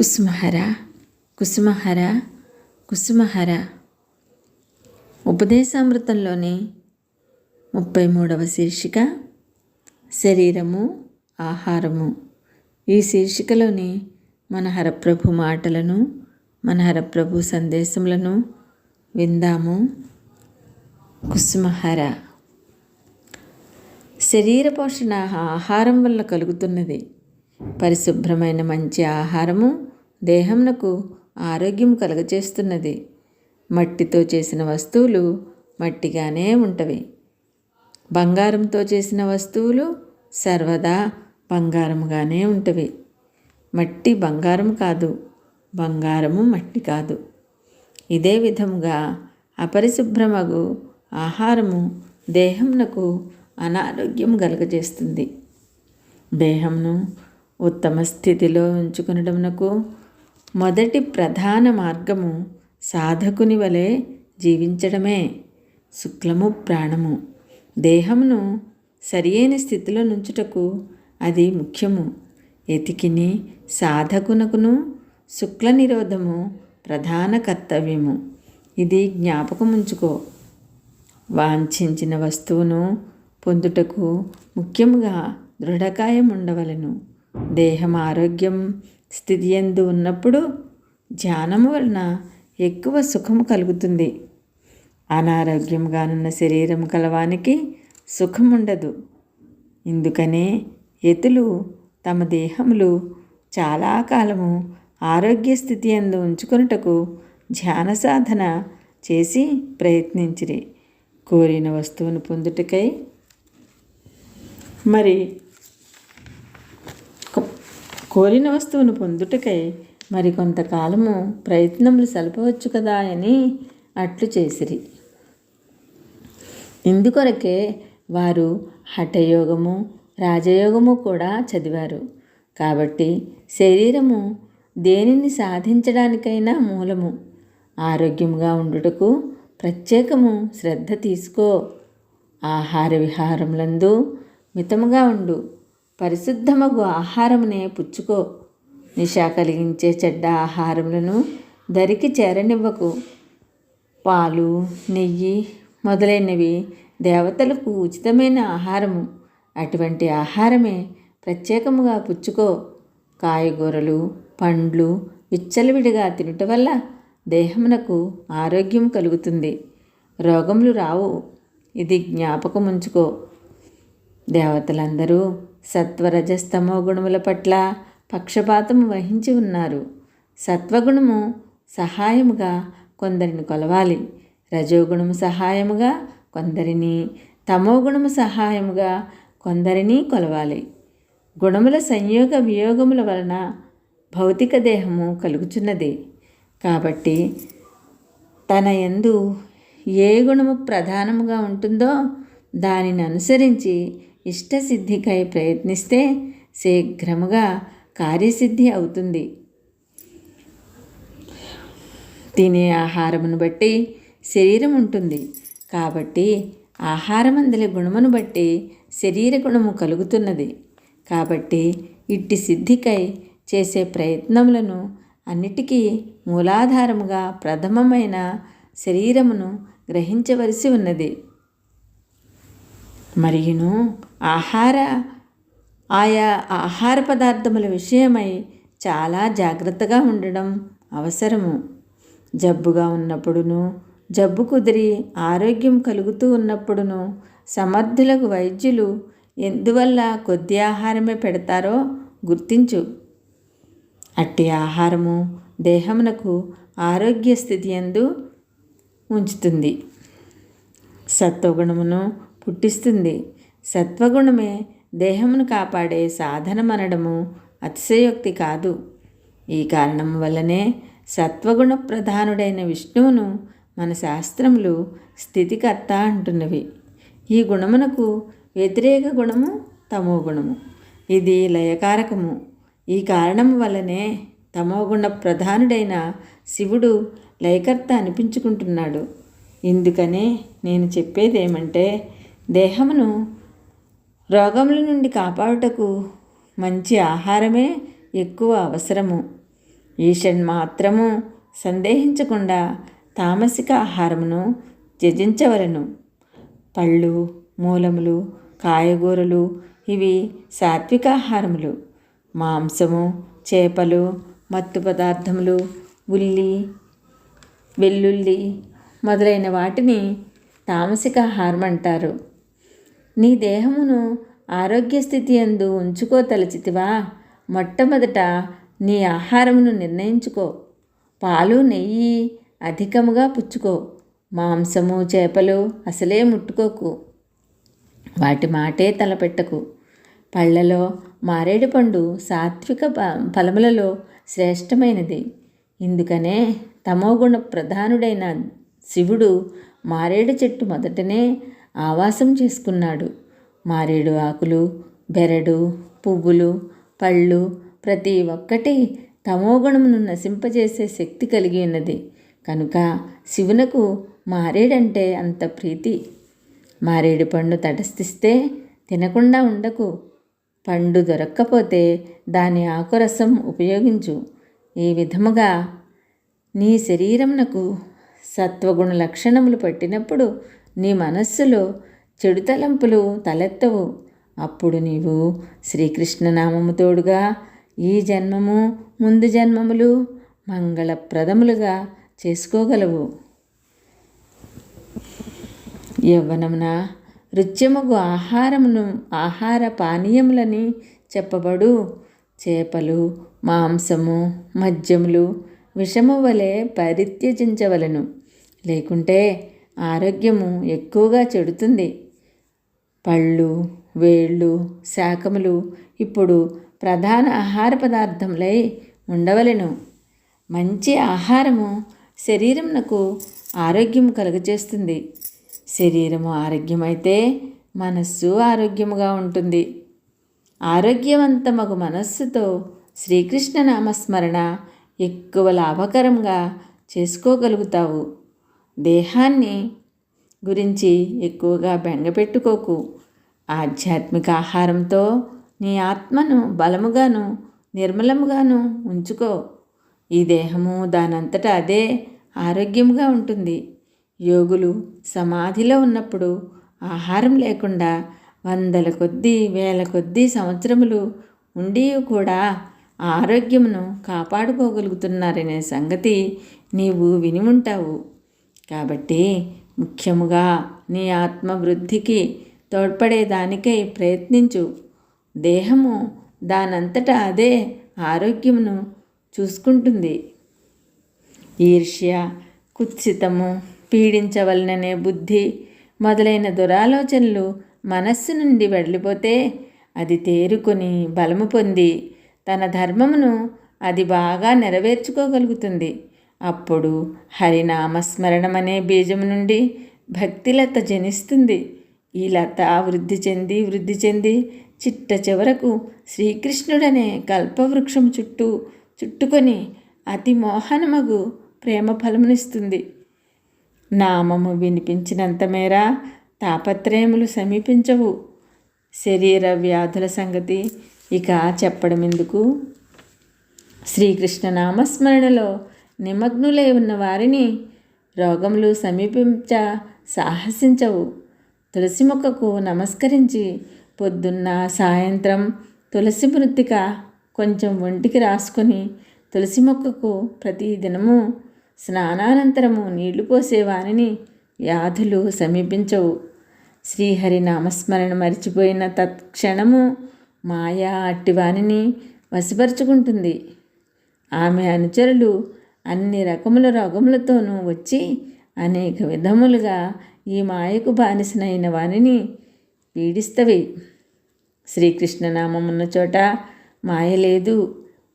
కుసుమహర కుసుమహర కుసుమహర ఉపదేశామృతంలోని ముప్పై మూడవ శీర్షిక శరీరము ఆహారము ఈ శీర్షికలోని మన హరప్రభు మాటలను మన హరప్రభు సందేశములను విందాము కుసుమహర శరీర పోషణ ఆహారం వల్ల కలుగుతున్నది పరిశుభ్రమైన మంచి ఆహారము దేహంనకు ఆరోగ్యం కలుగచేస్తున్నది మట్టితో చేసిన వస్తువులు మట్టిగానే ఉంటవి. బంగారంతో చేసిన వస్తువులు సర్వదా బంగారముగానే ఉంటవి. మట్టి బంగారం కాదు బంగారము మట్టి కాదు. ఇదే విధముగా అపరిశుభ్రమగు ఆహారము దేహంనకు అనారోగ్యం కలుగజేస్తుంది. దేహంను ఉత్తమ స్థితిలో ఉంచుకునడమునకు మొదటి ప్రధాన మార్గము సాధకుని వలె జీవించడమే శుక్లము ప్రాణము. దేహమును సరియైన స్థితిలో నుంచుటకు అది ముఖ్యము. ఎతికిని సాధకునకును శుక్ల నిరోధము ప్రధాన కర్తవ్యము. ఇది జ్ఞాపకముంచుకో. వాంఛించిన వస్తువును పొందుటకు ముఖ్యముగా దృఢకాయం ఉండవలను దేహం ఆరోగ్యం స్థితి ఎందు ఉన్నప్పుడు ధ్యానము వలన ఎక్కువ సుఖము కలుగుతుంది. అనారోగ్యంగానున్న శరీరం కలవానికి సుఖం ఉండదు ఇందుకనే ఎతులు తమ దేహములు చాలా కాలము ఆరోగ్య స్థితి ఎందు ఉంచుకొనుటకు ధ్యాన సాధన చేసి ప్రయత్నించిరి. కోరిన వస్తువును పొందుటకై మరి కోరిన వస్తువును పొందుటకై మరి కొంతకాలము ప్రయత్నములు సలపవచ్చు కదా అని అట్లు చేసిరి. ఇందుకొరకే వారు హఠయోగము రాజయోగము కూడా చదివారు. కాబట్టి శరీరము దేనిని సాధించడానికైనా మూలము. ఆరోగ్యంగా ఉండుటకు ప్రత్యేకము శ్రద్ధ తీసుకో. ఆహార విహారములందు మితముగా ఉండు. పరిశుద్ధమగు ఆహారమునే పుచ్చుకో. నిషా కలిగించే చెడ్డ ఆహారములను దరికి చేరనివ్వకు. పాలు నెయ్యి మొదలైనవి దేవతలకు ఉచితమైన ఆహారము. అటువంటి ఆహారమే ప్రత్యేకముగా పుచ్చుకో. కాయగూరలు పండ్లు విచ్చలవిడిగా తినటం వల్ల దేహమునకు ఆరోగ్యం కలుగుతుంది. రోగములు రావు. ఇది జ్ఞాపకం ఉంచుకో దేవతలందరూ సత్వరజస్తమో గుణముల పట్ల పక్షపాతం వహించి ఉన్నారు. సత్వగుణము సహాయముగా కొందరిని కొలవాలి. రజోగుణము సహాయముగా కొందరిని తమోగుణము సహాయముగా కొందరిని కొలవాలి. గుణముల సంయోగ వియోగముల వలన భౌతిక దేహము కలుగుచున్నది. కాబట్టి తన ఎందు ఏ గుణము ప్రధానముగా ఉంటుందో దానిని అనుసరించి ఇష్టసిద్ధికై ప్రయత్నిస్తే శీఘ్రముగా కార్యసిద్ధి అవుతుంది. తినే ఆహారమును బట్టి శరీరం ఉంటుంది. కాబట్టి ఆహారమందలి గుణమును బట్టి శరీర గుణము కలుగుతున్నది. కాబట్టి ఇట్టి సిద్ధికై చేసే ప్రయత్నములను అన్నిటికీ మూలాధారముగా ప్రథమమైన శరీరమును గ్రహించవలసి ఉన్నది. మరియును ఆహార ఆయా ఆహార పదార్థముల విషయమై చాలా జాగ్రత్తగా ఉండడం అవసరము. జబ్బుగా ఉన్నప్పుడును జబ్బు కుదిరి ఆరోగ్యం కలుగుతూ ఉన్నప్పుడును సమర్థులకు వైద్యులు ఎందువల్ల కొద్ది ఆహారమే పెడతారో గుర్తించు. అట్టి ఆహారము దేహమునకు ఆరోగ్య స్థితి ఎందు ఉంచుతుంది. సత్వగుణమును పుట్టిస్తుంది. సత్వగుణమే దేహమును కాపాడే సాధనమనడము అతిశయోక్తి కాదు. ఈ కారణం వల్లనే సత్వగుణ ప్రధానుడైన విష్ణువును మన శాస్త్రములు స్థితికర్త అంటున్నవి. ఈ గుణమునకు వ్యతిరేక గుణము తమో గుణము. ఇది లయకారకము. ఈ కారణం వల్లనే తమోగుణ ప్రధానుడైన శివుడు లయకర్త అనిపించుకుంటున్నాడు. ఇందుకనే నేను చెప్పేదేమంటే దేహమును రోగముల నుండి కాపాడుటకు మంచి ఆహారమే ఎక్కువ అవసరము. ఈషన్ మాత్రము సందేహించకుండా తామసిక ఆహారమును త్యజించవలను. పళ్ళు మూలములు కాయగూరలు ఇవి సాత్విక ఆహారములు. మాంసము చేపలు మత్తు పదార్థములు ఉల్లి వెల్లుల్లి మొదలైన వాటిని తామసిక ఆహారం అంటారు. నీ దేహమును ఆరోగ్య స్థితి ఎందు ఉంచుకోతలచితివా మొట్టమొదట నీ ఆహారమును నిర్ణయించుకో. పాలు నెయ్యి అధికముగా పుచ్చుకో. మాంసము చేపలు అసలే ముట్టుకోకు. వాటి మాటే తలపెట్టకు. పళ్ళలో మారేడు పండు సాత్విక ఫలములలో శ్రేష్టమైనది. ఇందుకనే తమోగుణ ప్రధానుడైన శివుడు మారేడు చెట్టు మొదటనే ఆవాసం చేసుకున్నాడు. మారేడు ఆకులు బెరడు పువ్వులు పళ్ళు ప్రతి ఒక్కటి తమోగుణమును నశింపజేసే శక్తి కలిగి ఉన్నది. కనుక శివునకు మారేడంటే అంత ప్రీతి. మారేడు పండు తటస్థిస్తే తినకుండా ఉండకు. పండు దొరక్కపోతే దాని ఆకురసం ఉపయోగించు. ఈ విధముగా నీ శరీరమునకు సత్వగుణ లక్షణములు పట్టినప్పుడు నీ మనస్సులో చెడు తలంపులు తలెత్తవు. అప్పుడు నీవు శ్రీకృష్ణనామము తోడుగా ఈ జన్మము ముందు జన్మములు మంగళప్రదములుగా చేసుకోగలవు. యవ్వనమున రుచ్యముగు ఆహారమును ఆహార పానీయములని చెప్పబడు. చేపలు మాంసము మద్యములు విషము వలె పరిత్యజించవలను. లేకుంటే ఆరోగ్యము ఎక్కువగా చెడుతుంది. పళ్ళు వేళ్ళు శాకములు ఇప్పుడు ప్రధాన ఆహార పదార్థములై ఉండవలెను. మంచి ఆహారము శరీరమునకు ఆరోగ్యం కలుగజేస్తుంది. శరీరము ఆరోగ్యమైతే మనస్సు ఆరోగ్యముగా ఉంటుంది. ఆరోగ్యవంతమగు మనస్సుతో శ్రీకృష్ణ నామస్మరణ ఎక్కువ లాభకరంగా చేసుకోగలుగుతావు. దేహాన్ని గురించి ఎక్కువగా బెంగపెట్టుకోకు ఆధ్యాత్మిక ఆహారంతో నీ ఆత్మను బలముగాను నిర్మలముగాను ఉంచుకో. ఈ దేహము దానంతటా అదే ఆరోగ్యంగా ఉంటుంది. యోగులు సమాధిలో ఉన్నప్పుడు ఆహారం లేకుండా వందల కొద్దీ వేల కొద్దీ సంవత్సరములు ఉండి కూడా ఆరోగ్యమును కాపాడుకోగలుగుతున్నారనే సంగతి నీవు విని ఉంటావు. కాబట్టి ముఖ్యముగా నీ ఆత్మవృద్ధికి తోడ్పడేదానికై ప్రయత్నించు. దేహము దానంతటా అదే ఆరోగ్యమును చూసుకుంటుంది. ఈర్ష్య కుత్సితము పీడించవలననే బుద్ధి మొదలైన దురాలోచనలు మనస్సు నుండి వెళ్ళిపోతే అది తేరుకొని బలము పొంది తన ధర్మమును అది బాగా నెరవేర్చుకోగలుగుతుంది. అప్పుడు హరినామస్మరణం అనే బీజం నుండి భక్తిలత జనిస్తుంది. ఈ లత వృద్ధి చెంది వృద్ధి చెంది చిట్ట చివరకు శ్రీకృష్ణుడనే కల్పవృక్షం చుట్టూ చుట్టుకొని అతి మోహనమగు ప్రేమ ఫలమునిస్తుంది. నామము వినిపించినంత మేర తాపత్రయములు సమీపించవు. శరీర వ్యాధుల సంగతి ఇక చెప్పడం ఎందుకు శ్రీకృష్ణ నామస్మరణలో నిమగ్నులై ఉన్న వారిని రోగములు సమీపించ సాహసించవు. తులసి మొక్కకు నమస్కరించి పొద్దున్న సాయంత్రం తులసి మృత్తిక కొంచెం ఒంటికి రాసుకొని తులసి మొక్కకు ప్రతి దినము స్నానానంతరము నీళ్ళు పోసేవారిని వ్యాధులు సమీపించవు. శ్రీహరి నామస్మరణ మరిచిపోయిన తత్క్షణము మాయా అట్టివానిని వశపరుచుకుంటుంది. ఆమె అనుచరులు అన్ని రకముల రోగములతోనూ వచ్చి అనేక విధములుగా ఈ మాయకు బానిసనైన వానిని పీడిస్తవి. శ్రీకృష్ణనామమున్న చోట మాయ లేదు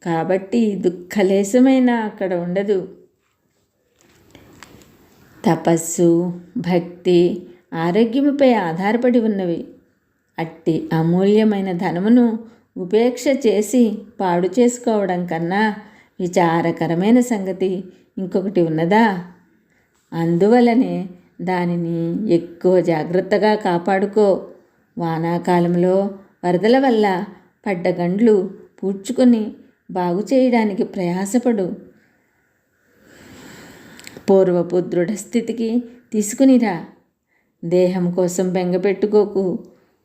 కాబట్టి దుఃఖలేశమైన అక్కడ ఉండదు. తపస్సు భక్తి ఆరోగ్యముపై ఆధారపడి ఉన్నవి. అట్టి అమూల్యమైన ధనమును ఉపేక్ష చేసి పాడు చేసుకోవడం కన్నా విచారకరమైన సంగతి ఇంకొకటి ఉన్నదా? అందువలనే దానిని ఎక్కువ జాగ్రత్తగా కాపాడుకో. వానాకాలంలో వరదల వల్ల పడ్డ గండ్లు పూడ్చుకొని బాగు చేయడానికి ప్రయాసపడు. పూర్వపు దృఢస్థితికి తీసుకునిరా. దేహం కోసం బెంగపెట్టుకోకు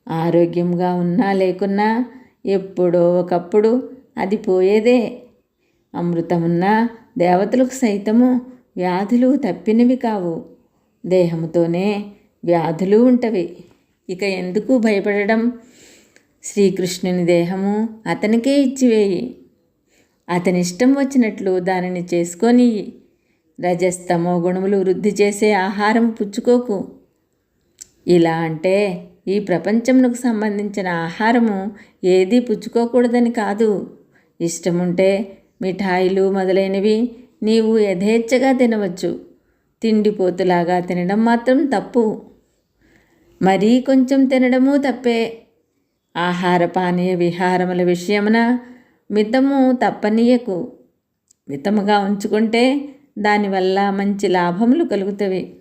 ఆరోగ్యంగా ఉన్నా లేకున్నా ఎప్పుడో ఒకప్పుడు అది పోయేదే. అమృతమున్నా దేవతలకు సైతము వ్యాధులు తప్పినవి కావు. దేహముతోనే వ్యాధులు ఉంటవి. ఇక ఎందుకు భయపడడం? శ్రీకృష్ణుని దేహము అతనికే ఇచ్చివేయి. అతని ఇష్టం వచ్చినట్లు దానిని చేసుకొని రజస్తమో గుణములు వృద్ధి చేసే ఆహారం పుచ్చుకోకు. ఇలా అంటే ఈ ప్రపంచమునకు సంబంధించిన ఆహారము ఏది పుచ్చుకోకూడదని కాదు. ఇష్టముంటే మిఠాయిలు మొదలైనవి నీవు యథేచ్ఛగా తినవచ్చు. తిండిపోతులాగా తినడం మాత్రం తప్పు. మరీ కొంచెం తినడము తప్పే. ఆహార పానీయ విహారముల విషయమున మితము తప్పనీయకు. మితముగా ఉంచుకుంటే దానివల్ల మంచి లాభములు కలుగుతవి.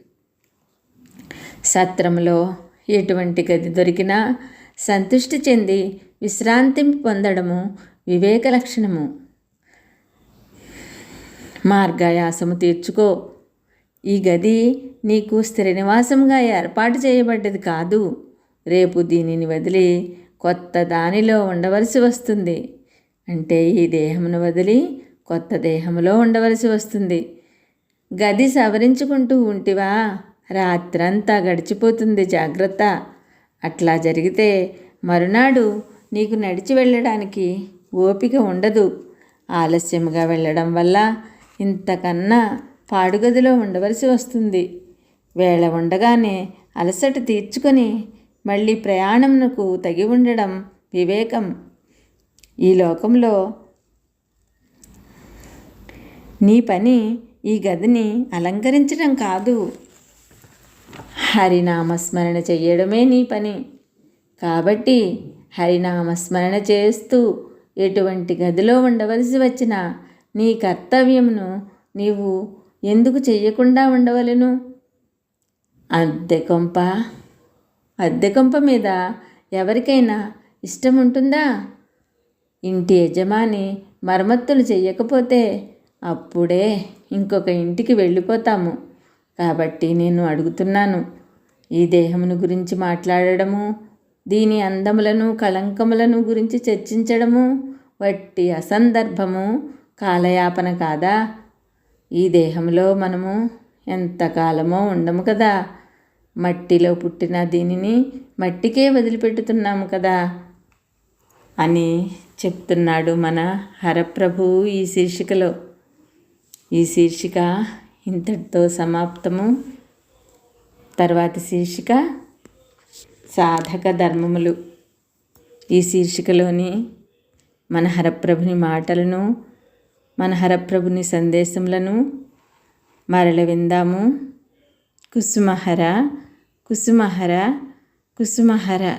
సత్రంలో ఎటువంటి గది దొరికినా సంతృష్టి చెంది విశ్రాంతి పొందడము వివేక లక్షణము. మార్గాయాసము తీర్చుకో. ఈ గది నీకు స్థిర నివాసంగా ఏర్పాటు చేయబడ్డది కాదు. రేపు దీనిని వదిలి కొత్త దానిలో ఉండవలసి వస్తుంది. అంటే ఈ దేహమును వదిలి కొత్త దేహములో ఉండవలసి వస్తుంది. గది సవరించుకుంటూ ఉంటివా? రాత్రంతా గడిచిపోతుంది జాగ్రత్త. అట్లా జరిగితే మరునాడు నీకు నడిచి వెళ్ళడానికి ఓపిక ఉండదు. ఆలస్యంగా వెళ్ళడం వల్ల ఇంతకన్నా పాడుగదిలో ఉండవలసి వస్తుంది. వేళ ఉండగానే అలసట తీర్చుకొని మళ్ళీ ప్రయాణంకు తగి ఉండడం వివేకం. ఈ లోకంలో నీ పని ఈ గదిని అలంకరించడం కాదు. హరినామస్మరణ చెయ్యడమే నీ పని. కాబట్టి హరినామస్మరణ చేస్తూ ఎటువంటి గదిలో ఉండవలసి వచ్చిన నీ కర్తవ్యమును నీవు ఎందుకు చెయ్యకుండా ఉండవలను? అద్దె కొంప. అద్దె కొంప మీద ఎవరికైనా ఇష్టం ఉంటుందా? ఇంటి యజమాని మరమ్మత్తులు చెయ్యకపోతే అప్పుడే ఇంకొక ఇంటికి వెళ్ళిపోతాము. కాబట్టి నేను అడుగుతున్నాను ఈ దేహమును గురించి మాట్లాడడము దీని అందములను కళంకములను గురించి చర్చించడము వట్టి అసందర్భము కాలయాపన కాదా? ఈ దేహంలో మనము ఎంతకాలమో ఉండము కదా. మట్టిలో పుట్టిన దీనిని మట్టికే వదిలిపెట్టుతున్నాము కదా. అని చెప్తున్నాడు మన హరప్రభు ఈ శీర్షికలో. ఈ శీర్షిక ఇంతటితో సమాప్తము. తర్వాతి శీర్షిక సాధక ధర్మములు. ఈ శీర్షికలోని మన హరప్రభుని మాటలను మన హరప్రభుని సందేశములను మరల విందాము. కుసుమహర కుసుమహర కుసుమహర.